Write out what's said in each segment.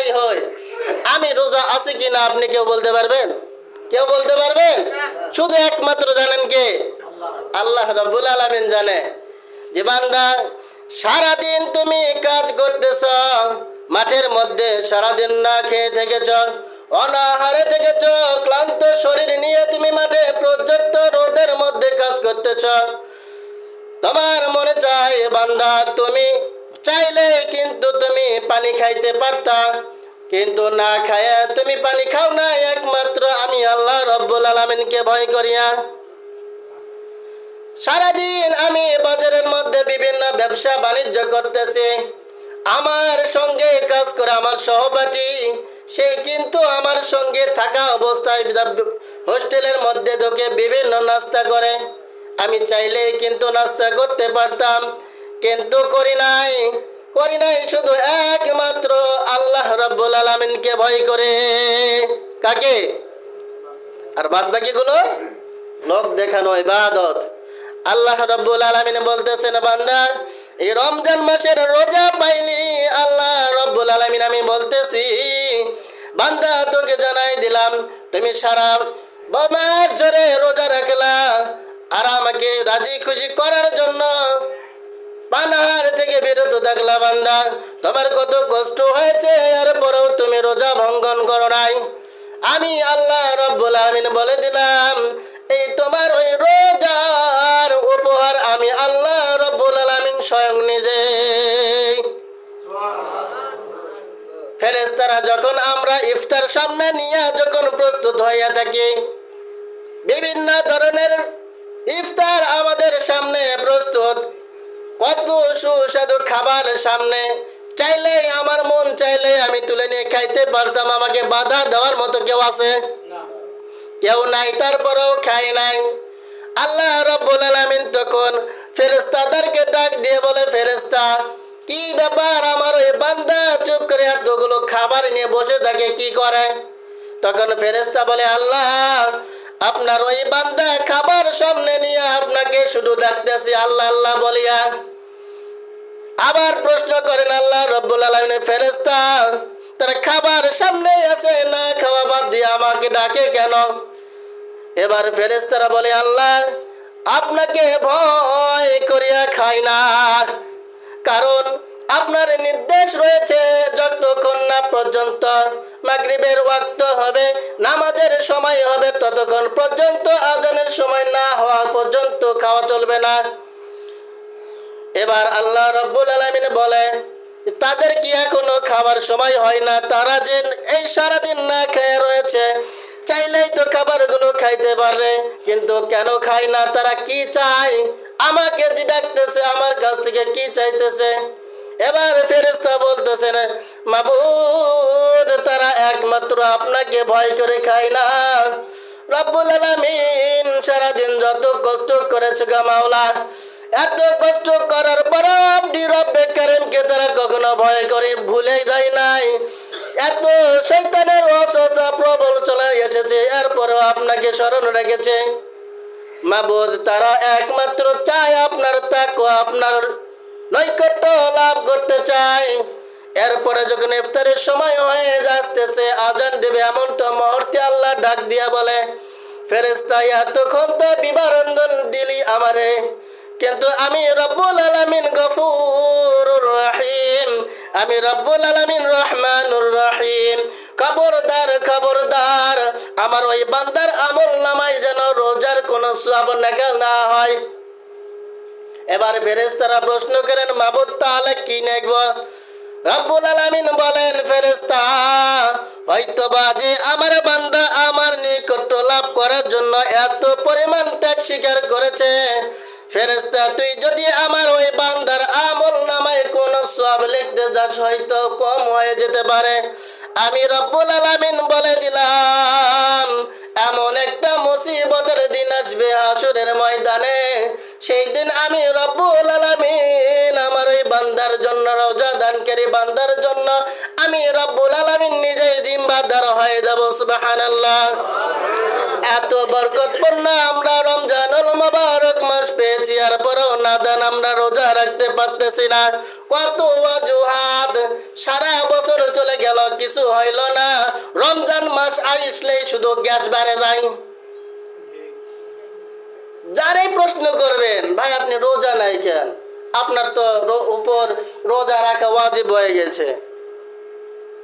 যাই হয় আমি রোজা আছি কিনা আপনি কেউ বলতে পারবেন? কেউ বলতে পারবেন? শুধু একমাত্র জানেন কে? আল্লাহ রব্বুল আলমিন জানে। যে বান্দা, সারাদিন তুমি কাজ করতেছ, মাঠের মধ্যে সারাদিন না খেয়ে থেকেছ, অনাহারে থেকেছ, ক্লান্ত শরীর নিয়ে তুমি মাঠে প্রচণ্ড রোদের মধ্যে কাজ করতেছ। তোমার মনে চায়, বান্দা, তুমি চাইলে কিন্তু তুমি পানি খাইতে পারতা। কিন্তু না খায়া তুমি পানি খাও না, একমাত্র আমি আল্লাহ রব্বুল আলমিনকে ভয় করিয়া। সারাদিন আমি বাজারের মধ্যে বিভিন্ন ব্যবসা বাণিজ্য করতেছি। আমার সঙ্গে কাজ করে আমার সহপাঠী, সে কিন্তু আমার সঙ্গে থাকা অবস্থায় হোস্টেলের মধ্যে ঢুকে বিভিন্ন নাস্তা করে। আমি চাইলে কিন্তু নাস্তা করতে পারতাম, কিন্তু করি নাই। করি নাই, শুধু একমাত্র আল্লাহ রব্বুল আলমিনকে ভয় করে। কাকে? আর বাদ বাকিগুলো লোক দেখানো, ইবাদত। আল্লাহ রব্বুল আলমিন বলতেছেন, বান্দা, এই রমজান মাসের রোজা পাইলি আল্লাহ রব্বুল আলমিন, আমি বলতেছি, বান্দা, তোকে জানাই দিলাম, তুমি সারা মাস ধরে রোজা রাখলা, আর আমাকে রাজি খুশি করার জন্য পানাহার থেকে বিরত থাকলা বান্দা। তোমার কত কষ্ট হয়েছে এরপরেও তুমি রোজা ভঙ্গন করো নাই। আমি আল্লাহ রব্বুল আমিন বলে দিলাম, এই তোমার ওই রোজার উপহার আমি আল্লাহ রব্বুল আলমিন স্বয়ং নিজে। ফেরেস্তারা যখন আমরা ইফতার সামনে নিয়ে যখন প্রস্তুত হইয়া থাকি, বিভিন্ন ধরনের ইফতার আমাদের সামনে প্রস্তুত। কত সুস্বাদু খাবার সামনে। চাইলে আমার মন চাইলে আমি তুলে নিয়ে খাইতে পারতাম আমাকে বাধা দেওয়ার মতো কেউ আছে? কেউ নাই তারপরেও খাই নাই। আল্লাহ রব্বুল আলামিন তখন ফেরেস্তাদেরকে ডাক দিয়ে বলে ফেরেস্তা কি ব্যাপার আমার ওই বান্দা চুপ করে এতগুলো খাবার নিয়ে বসে থাকে কি করে? তখন ফেরেস্তা বলে আল্লাহ আপনার ওই বান্দা খাবার সামনে নিয়ে আপনাকে শুধু দেখতেছি আল্লাহ আল্লাহ বলিয়া আবার প্রশ্ন করেন, আল্লাহ রব্বুল আলমিনের ফেরেস্তা তার খাবার সামনে আছে না? খাওয়া বাদ দিয়ে আমাকে ডাকে কেন? এবার ফেরেস্তারা বলে, আল্লাহ, আপনাকে ভয় করিয়া খাই না। কারণ আপনার নির্দেশ রয়েছে, যতক্ষণ না পর্যন্ত মাগরিবের ওয়াক্ত হবে, নামাজের সময় হবে, ততক্ষণ পর্যন্ত আজানের সময় না হওয়া পর্যন্ত খাওয়া চলবে না। এবার আল্লাহ রব্বুল আলমিন বলে তাদের কি এখনও খাবার সময় হয় না? তারা যে এই সারাদিন না খেয়ে রয়েছে, চাইলেই তো খাবারগুলো খাইতে পারে, কিন্তু কেন খায় না? তারা কি চায়? আমাকে যে ডাকতেছে, আমার কাছ থেকে কি চাইতেছে? এবার ফেরেস্তা বলতেছেন মাবুদ, তারা একমাত্র আপনাকে ভয় করে খায় না। রব্বুল আলামিন সারাদিন যত কষ্ট করেছে গা মাওলা এত কষ্ট করার পর আপনি রব্বে কারিমকে তারা কখনো ভয় করে, ভুলে যায় নাই। এত শৈতানের অসচা প্রবল চলে এসেছে, এরপরেও আপনাকে স্মরণ রেখেছে। মাবুদ, তারা একমাত্র চায় আপনার তাকো আপনার নৈকট্য লাভ করতে চায়। এরপরে যখন ইফতারের সময় হয়ে যাচ্ছে আজান দেবে এমনটা মুহূর্তে আল্লাহ ডাক দিয়া বলে ফেরেস্তা এতক্ষণ তো বিবারন্দন দিলি আমারে। কিন্তু আমি রব্বুল আলামিন গফুর রহিম। আমি রব্বুল আলামিন রহমানুর রহিম। খবরদার খবরদার, আমার ওই বান্দার আমল নামাই যেন রোজার কোনো সব নাগাল না হয়। এবার ফেরেস্তারা প্রশ্ন করেন, মাবুদ, তাহলে কি নেব? রব্বুল আলামিন বলেন ফেরেস্তা হয়তো বা আমার বান্দা আমার নিকট লাভ করার জন্য এত পরিমাণ ত্যাগ স্বীকার করেছে ফেরেস্তা তুই যদি আমার ওই বান্দার আমল নামায় কোন সব লিখতে যাস, হয়তো কম হয়ে যেতে পারে। আমি রব্বুল আলামিন বলে দিলাম, এমন একটা মুসিবতের দিন আসবে আসরের ময়দানে। সেই দিন আমি রব্বুল আলামিন আমার ওই বান্দার জন্য রোজা দানকারী বান্দার জন্য আমি রব্বুল আলামিন নিজেই জিম্বাদার হয়ে যাব, সুবহানাল্লাহ। এত বরকতপূর্ণ আমরা রমজানুল মোবারক মাস পেয়েছি, আর পরেও নাদান আমরা রোজা রাখতে পারতেছি না। কত অজুহাত, সারা বছর চলে গেল, কিছু হইল না। রমজান মাস আসলেই শুধু গ্যাস বেড়ে যায়। যারাই প্রশ্ন করবেন, ভাই, আপনি রোজা নাই কেন? আপনার তো উপর রোজা রাখা ওয়াজিব হয়ে গেছে।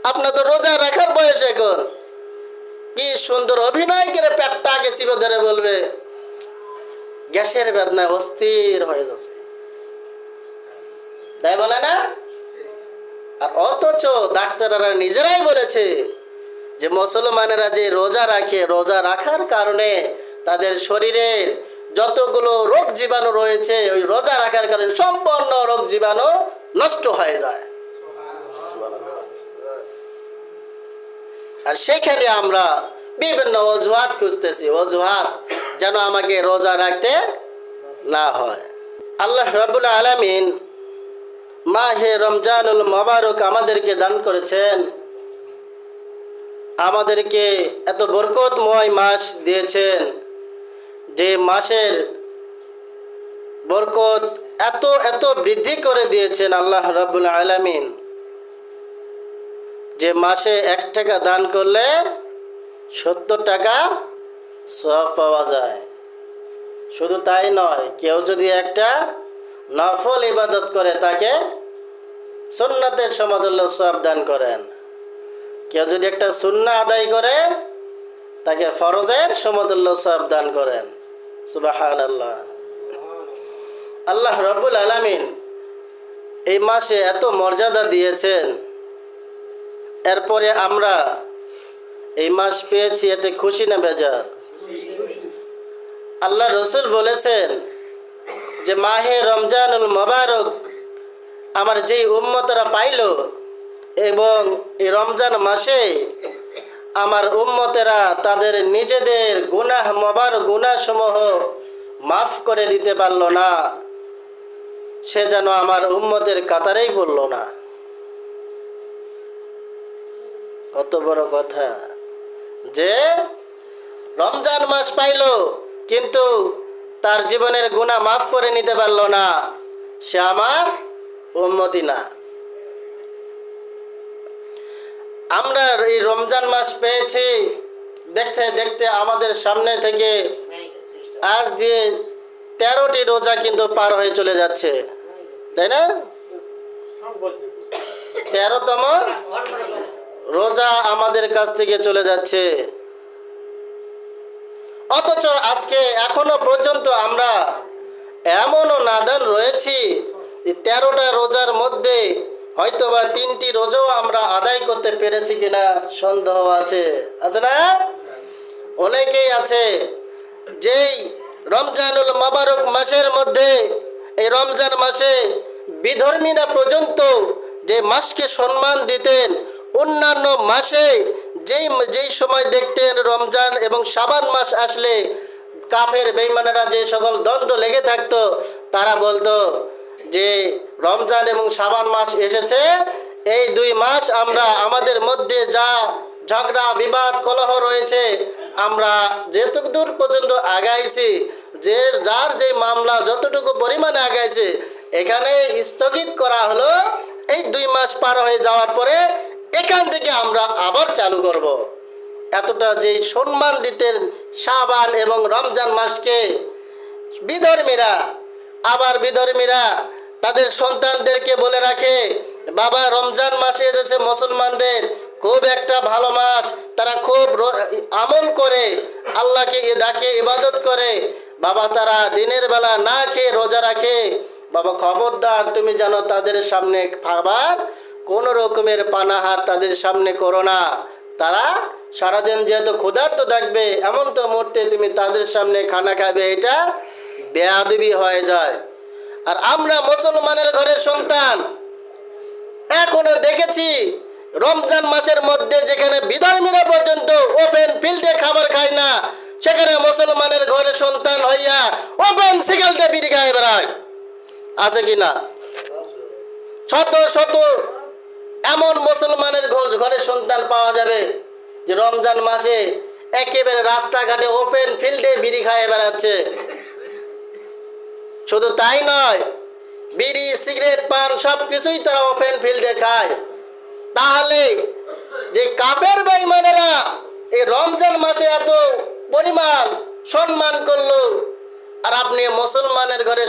আপনার তো রোজা রাখার বয়স এখন। কি সুন্দর অভিনয় করে পেটটা আগে চিপে ধরে বলবে। গ্যাসের বেদনায় অস্থির হয়ে যাচ্ছে। তাই বলে না? আর অথচ ডাক্তাররা নিজেরাই বলেছে যে, মুসলমানেরা যে রোজা রাখে, রোজা রাখার কারণে তাদের শরীরের যতগুলো রোগ জীবাণু রয়েছে, ওই রোজা রাখার কারণে সম্পূর্ণ রোগ জীবাণু নষ্ট হয়ে যায়। আর সেখানে আমরা বিভিন্ন অজুহাত খুঁজতেছি, অজুহাত যেন আমাকে রোজা রাখতে না হয়। আল্লাহ রাবুল আলামিন মাহে রমজানুল মোবারক আমাদেরকে দান করেছেন। আমাদেরকে এত বরকতময় মাস দিয়েছেন। যে মাসের বরকত এত এত বৃদ্ধি করে দিয়েছেন আল্লাহ রাবুল আলামিন। যে মাসে এক টাকা দান করলে সত্তর টাকা সব পাওয়া যায়। শুধু তাই নয়, কেউ যদি একটা নফল ইবাদত করে, তাকে সুন্নাতের সমতুল্য সব দান করেন। কেউ যদি একটা সুন্না আদায় করে, তাকে ফরজের সমতুল্য সব দান করেন। আল্লাহ আল্লাহ রব্বুল আলামিন এই মাসে এত মর্যাদা দিয়েছেন। এরপরে আমরা এই মাস পেয়েছি, এতে খুশি না বেজার? আল্লাহ রসুল বলেছেন যে, মাহে রমজানুল মোবারক আমার যেই উম্মতরা পাইল এবং এই রমজান মাসে আমার উম্মতেরা তাদের নিজেদের গুনাহ মবার গুনাসমূহ মাফ করে দিতে পারল না। সে যেন আমার উম্মতের কাতারেই বলল না। কত বড় কথা। যে রমজান মাস পাইল, কিন্তু তার জীবনের গুণা মাফ করে নিতে পারল না। সে আমার উন্মতি না। আমরা এই রমজান মাস পেয়েছি। দেখতে দেখতে আমাদের সামনে থেকে আজ দিয়ে তেরোটি রোজা কিন্তু পার হয়ে চলে যাচ্ছে। তাই না? তেরোতম রোজা আমাদের কাছ থেকে চলে যাচ্ছে। অথচ আজকে এখনও পর্যন্ত আমরা এমনও নাদান রয়েছি তেরোটা রোজার মধ্যে হয়তোবা তিনটি রোজাও আমরা আদায় করতে পেরেছি কিনা সন্দেহ আছে। আছে না? অনেকেই আছে যেই রমজানুল মাবারক মাসের মধ্যে, এই রমজান মাসে বিধর্মীরা পর্যন্ত যে মাসকে সম্মান দিতেন, অন্যান্য মাসে যেই যেই সময় দেখতেন রমজান এবং সাবান মাস আসলে কাফের বেইমানেরা যে সকল দ্বন্দ্ব লেগে থাকতো, তারা বলতো যে রমজান এবং সাবান মাস এসেছে এই দুই মাস আমরা আমাদের মধ্যে যা ঝগড়া, বিবাদ, কলহ রয়েছে, আমরা যেটুকু দূর পর্যন্ত আগাইছি, যে যার যে মামলা যতটুকু পরিমাণে আগাইছে, এখানে স্থগিত করা হলো এই দুই মাস পার হয়ে যাওয়ার পরে এখান থেকে আমরা আবার চালু করব। এতটা যেই সম্মান দিতেন শাবান এবং রমজান মাসকে বিধর্মীরা, আবার বিধর্মীরা তাদের সন্তানদেরকে বলে রাখে, বাবা, রমজান মাসে এসেছে মুসলমানদের, খুব একটা ভালো মাস। তারা খুব আমল করে, আল্লাহকে ডাকে, ইবাদত করে। বাবা, তারা দিনের বেলা না খেয়ে রোজা রাখে। বাবা, খবরদার, তুমি যেন তাদের সামনে খাবার কোনো রকমের পানাহার তাদের সামনে করো না। তারা সারাদিন যেহেতু ক্ষুধার্ত থাকবে, এমন তো মুহূর্তে তুমি তাদের সামনে খানা খাবে, এটা বেয়াদবি হয়ে যায়। আর আমরা মুসলমানের ঘরের সন্তান। এখনও দেখেছি রমজান মাসের মধ্যে যেখানে বিধর্মীরা পর্যন্ত ওপেন ফিল্ডে খাবার খায় না, সেখানে মুসলমানের ঘরের সন্তান হইয়া ওপেন সিগালটা বিড়ি খায় বেড়ায়। আছে কি না? শত শত এমন মুসলমানের ঘর- সন্তান পাওয়া যাবে যে রমজান মাসে একেবারে রাস্তাঘাটে ওপেন ফিল্ডে বিড়ি খায় বেড়াচ্ছে। শুধু তাই নয়, বিড়ি, সিগারেট, পান সব কিছুই তারা ওপেন ফিল্ডে খায়। তাহলে যে কাপের বেইমানেরা এই রমজান মাসে এত পরিমাণ সম্মান করল, আর আপনি মুসলমানের ঘরে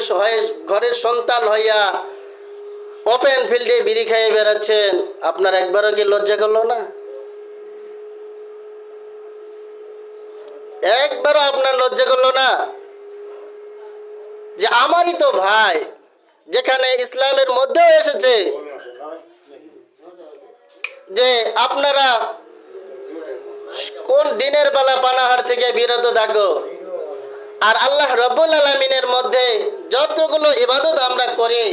ঘরের সন্তান হইয়া ওপেন ফিল্ডে বিড়ি খেয়ে বেড়াচ্ছেন, আপনার একবারও কি লজ্জা করল না? একবারও আপনার লজ্জা করল না? যে আমারই তো ভাই, যেখানে ইসলামের মধ্যেও এসেছে। যে আপনারা কোন দিনের বেলা পানাহার থেকে বিরত থাকো? আর আল্লাহ রব্বুল আলমিনের মধ্যে যতগুলো ইবাদত আমরা করি,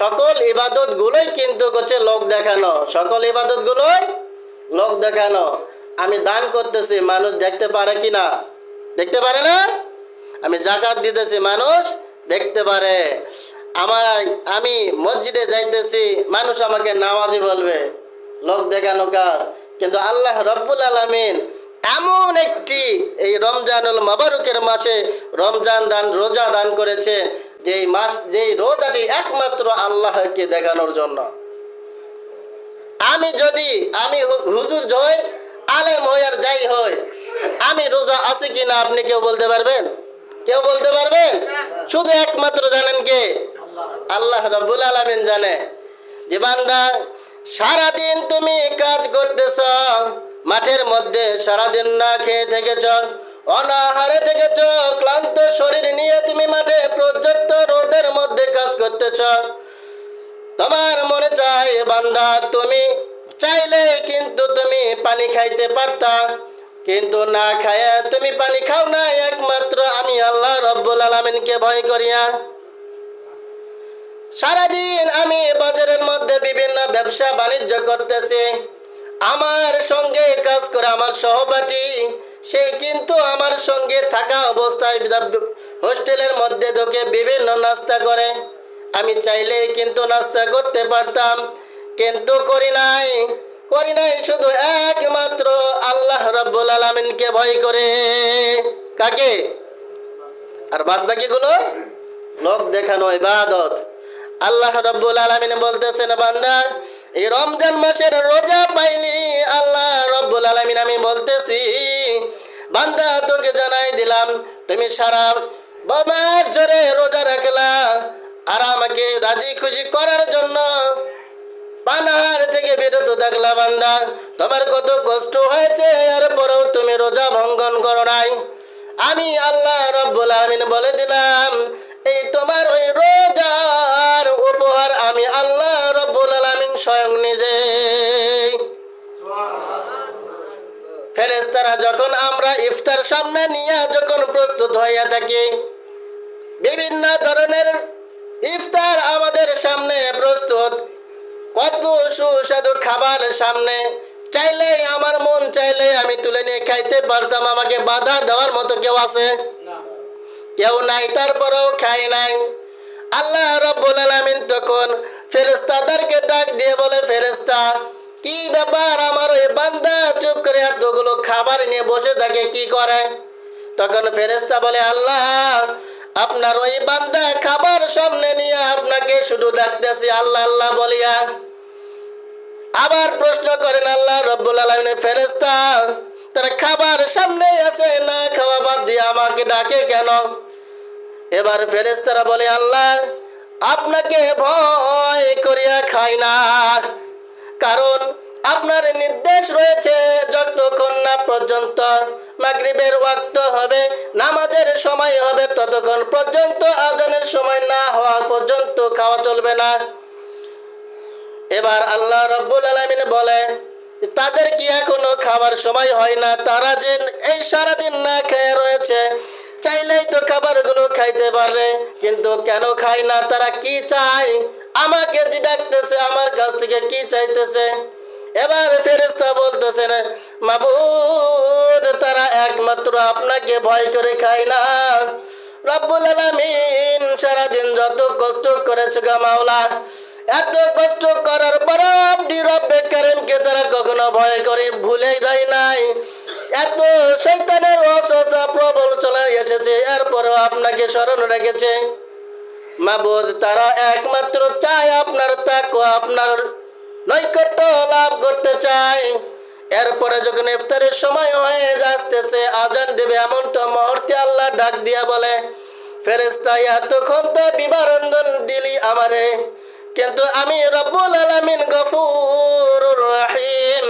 সকল ইবাদত গুলোই কিন্তু হচ্ছে লোক দেখানো। সকল ইবাদত গুলোই লোক দেখানো। আমি দান করতেছি, মানুষ দেখতে পারে কি না দেখতে পারে না? আমি জাকাত দিতেছি, মানুষ দেখতে পারে। আমার, আমি মসজিদে যাইতেছি, মানুষ আমাকে নামাজি বলবে। লোক দেখানো কাজ। কিন্তু আল্লাহ রব্বুল আলমিন এমন একটি এই রমজানুল মাবারুকের মাসে রমজান দান, রোজা দান করেছে, যেই মাস, যেই রোজাটি একমাত্র আল্লাহকে দেখানোর জন্য। আমি যদি, আমি হুজুর হই আলেম হই আর যাই হই, আমি রোজা আছি কিনা আপনি কেউ বলতে পারবেন? কেউ বলতে পারবেন শুধু একমাত্র জানেন কে? আল্লাহ রব্বুল আলমিন জানে। যে বান্দা, সারাদিন তুমি কাজ করতেছ, মাঠের মধ্যে সারাদিন না খেয়ে থেকেছ, অনাহারে থেকেছ, ক্লান্ত শরীর নিয়ে তুমি মাঠে প্রজ্বলিত রোদের মধ্যে কাজ করতেছ। তোমার মনে চায়, বান্দা, তুমি চাইলে কিন্তু তুমি পানি খাইতে পারতা। কিন্তু না খায়া, তুমি পানি খাও না, একমাত্র আমি আল্লাহ রব্বুল আলমিনকে ভয় করিয়া। সারাদিন আমি বাজারের মধ্যে বিভিন্ন ব্যবসা বাণিজ্য করতেছি। আমার সঙ্গে কাজ করে আমার সহপাঠী, সে কিন্তু আমার সঙ্গে থাকা অবস্থায় হোস্টেলের মধ্যে ঢুকে বিভিন্ন নাস্তা করে। আমি চাইলে কিন্তু নাস্তা করতে পারতাম, কিন্তু করি নাই। করি নাই, শুধু একমাত্র আল্লাহ রব্বুল আলমিনকে ভয় করে। কাকে? আর বাদ বাকিগুলো লোক দেখানো, ইবাদত। আল্লাহ রব্বুল আলমিন বলতেছেন, বান্দা, এই রমজান মাসের রোজা পাইলি আল্লাহ রব্বুল আলমিন, আমি বলতেছি, বান্দা, তোকে জানাই দিলাম, তুমি সারা মাস ধরে রোজা রাখলা, আর আমাকে রাজি খুশি করার জন্য পানাহার থেকে বিরত থাকলা বান্দা। তোমার কত কষ্ট হয়েছে এর পরেও তুমি রোজা ভঙ্গন করো নাই। আমি আল্লাহ রব্বুল আমিন বলে দিলাম, এই তোমার ওই রোজার উপহার আমি আল্লাহ রব্বুল আলামিন স্বয়ং নিজে। ফেরেস্তারা যখন আমরা ইফতার সামনে নিয়ে যখন প্রস্তুত হইয়া থাকি, বিভিন্ন ধরনের ইফতার আমাদের সামনে প্রস্তুত। কত সুস্বাদু খাবার সামনে। চাইলে আমার মন চাইলে আমি তুলে নিয়ে খাইতে পারতাম আমাকে বাধা দেওয়ার মতো কেউ আছে? কেউ নাই তারপরেও খাই নাই। আল্লাহ রব্বুল আলামিন তখন ফেরেস্তাদেরকে ডাক দিয়ে বলে ফেরেস্তা কি ব্যাপার আমার ওই বান্দা চুপ করে এতগুলো খাবার নিয়ে বসে থাকে কি করে? তখন ফেরেস্তা বলে আল্লাহ আপনার ওই বান্দা খাবার সামনে নিয়ে আপনাকে শুধু দেখতেছি আল্লাহ আল্লাহ, বলিয়া। আবার প্রশ্ন করেন, আল্লাহ, রব্বুল আলমিনের ফেরেস্তা তারা খাবার সামনে আছে, না খাওয়া বাদ দিয়ে আমাকে ডাকে কেন? এবার ফেরেস্তারা বলে, আল্লাহ, আপনাকে ভয় করিয়া খাই না। কারণ আপনার নির্দেশ রয়েছে যতক্ষণ না পর্যন্ত মাগরিবের ওয়াক্ত হবে, নামাজের সময় হবে, ততক্ষণ পর্যন্ত আজানের সময় না হওয়া পর্যন্ত খাওয়া চলবে না। এবার আল্লাহ রব্বুল আলমিন বলে, তাদের কি এখনও খাবার সময় হয় না? তারা যে এই সারাদিন না খেয়ে রয়েছে, চাইলেই তো খাবারগুলো খাইতে পারে, কিন্তু কেন খায় না? তারা কি চায়? আমাকে যে ডাকতেছে, আমার কাছ থেকে কি চাইতেছে? এবার ফেরেস্তা বলতেছেন মাবুদ, তারা একমাত্র আপনাকে ভয় করে খায় না। রব্বুল আলামিন সারাদিন যত কষ্ট করেছে গা মাওলা, এত কষ্ট করার পর আপনি রব্বে কারিমকে তারা কখনো ভয় করে ভুলে যায় নাই। এত শৈতানের অসচা প্রবল চলে এসেছে, এরপরেও আপনাকে স্মরণ রেখেছে। মাবুদ, তারা একমাত্র চায় আপনার তাকওয়া, আপনার করতে চায়। এরপরে যখন ইফতারের সময় হয়ে আসতেছে আজান দেবে এমনটা মুহূর্তে আল্লাহ ডাক দিয়া বলে ফেরেস্তা এতক্ষণ তো বিবারন্দন দিলি আমারে, কিন্তু আমি রব্বুল আলামিন গফুরুর রহিম,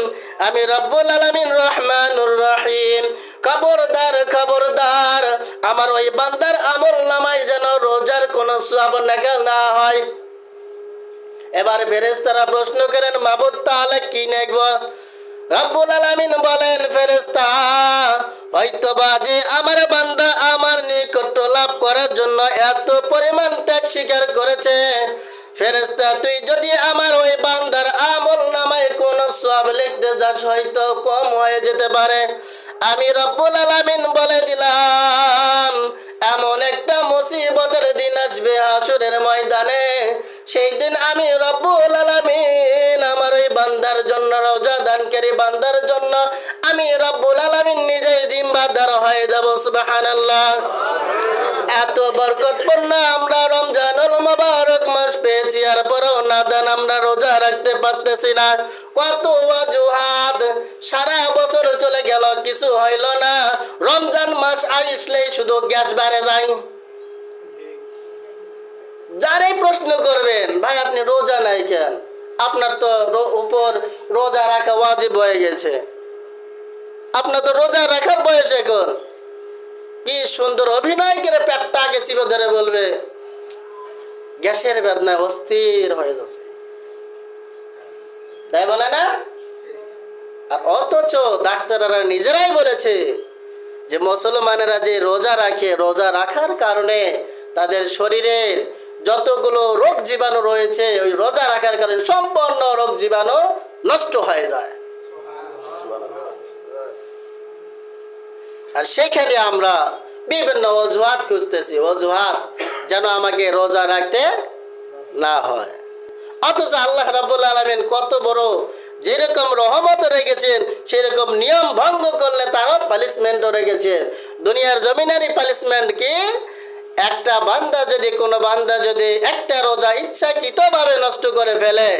আমি রব্বুল আলামিন রহমানুর রহিম। খবরদার খবরদার, আমার ওই বান্দার আমল নামায় যেন রোজার কোনো সব নাগাল না হয়। এবার ফেরেস্তারা প্রশ্ন করেন, মাবুদ, তাহলে কি নেব? রব্বুল আলামিন বলেন ফেরেস্তা হয়তো বা যে আমার বান্দা আমার নিকট লাভ করার জন্য এত পরিমাণ ত্যাগ স্বীকার করেছে। ফেরেস্তা তুই যদি আমার ওই বান্দার আমল নামায় কোন সব লিখতে যাস, হয়তো কম হয়ে যেতে পারে। আমি রব্বুল আলামিন বলে দিলাম, এমন একটা মুসিবতের দিন আসবে হাসুরের ময়দানে। সেই দিন আমি রব্বুল আলামিন আমার ওই বান্দার জন্য রোজা দানকারী বান্দার জন্য আমি রব্বুল আলামিন নিজেই জিম্বাদার হয়ে যাব, সুবহানাল্লাহ। এত বরকতপূর্ণ আমরা রমজানুল মোবারক মাস পেয়েছি, আর পরেও নাদান আমরা রোজা রাখতে পারতেছি না। কত অজুহাত, সারা বছর চলে গেল, কিছু হইল না। রমজান মাস আসলেই শুধু গ্যাস বাড়ে যায়। যারাই প্রশ্ন করবেন, ভাই, আপনি রোজা নাই কেন? আপনার তো উপর রোজা রাখা ওয়াজিব হয়ে গেছে। আপনার তো রোজা রাখার বয়স এখন। কি সুন্দর অভিনয় করে পেটটা আগে চিপে ধরে বলবে। গ্যাসের বেদনায় অস্থির হয়ে যাচ্ছে। তাই বলে না? আর অথচ ডাক্তাররা নিজেরাই বলেছে যে, মুসলমানেরা যে রোজা রাখে, রোজা রাখার কারণে তাদের শরীরের যতগুলো রোগ জীবাণু রয়েছে, ওই রোজা রাখার কারণে সম্পূর্ণ রোগ জীবাণু নষ্ট হয়ে যায়। আর সেখানে আমরা বিভিন্ন অজুহাত খুঁজতেছি, অজুহাত যেন আমাকে রোজা রাখতে না হয়। অথচ আল্লাহ রাবুল আলমিন কত বড় যেরকম রহমত রেখেছেন, সেরকম নিয়ম ভঙ্গ করলে তারও পানিশমেন্টও রেখেছেন। দুনিয়ার জমিনারি পালিশমেন্ট কি? একটা বান্দা যদি, কোনো বান্দা যদি একটা রোজা ইচ্ছাকৃতভাবে নষ্ট করে ফেলে,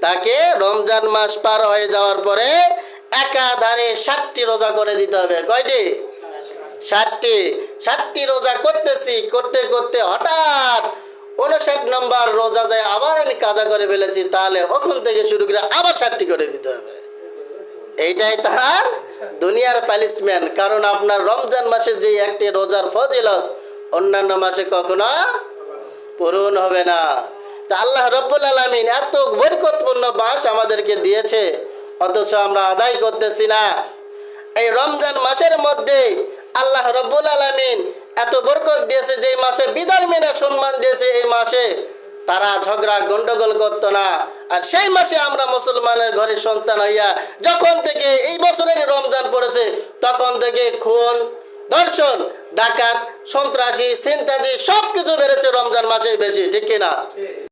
তাকে রমজান মাস পার হয়ে যাওয়ার পরে একাধারে ষাটটি রোজা করে দিতে হবে। কয়টি? ষাটটি ষাটটি রোজা করতেছি, করতে করতে হঠাৎ উনষাট নম্বর রোজা যায় আবার আমি কাজা করে ফেলেছি, তাহলে ওখান থেকে শুরু করে আবার ষাটটি করে দিতে হবে। এইটাই তাহার দুনিয়ার পালিশমেন্ট। কারণ আপনার রমজান মাসের যে একটি রোজার ফজিলত অন্যান্য মাসে কখনো পূরণ হবে না। তা আল্লাহ রব্বুল আলমিন এত বরকতপূর্ণ বাস আমাদেরকে দিয়েছে, অথচ আমরা আদায় করতেছি না। এই রমজান মাসের মধ্যে আল্লাহ রব্বুল আলমিন এত বরকত দিয়েছে যে মাসে বিদায় মেনে সম্মান দিয়েছে এই মাসে। তারা ঝগড়া, গন্ডগোল করতো না। আর সেই মাসে আমরা মুসলমানের ঘরে সন্তান হইয়া যখন থেকে এই বছরের রমজান পড়েছে, তখন থেকে খুন ধর্ষণ ডাকাত সন্ত্রাসী সিন্তাজি সব কিছু বেড়েছে রমজান মাসে বেশি ঠিক কিনা?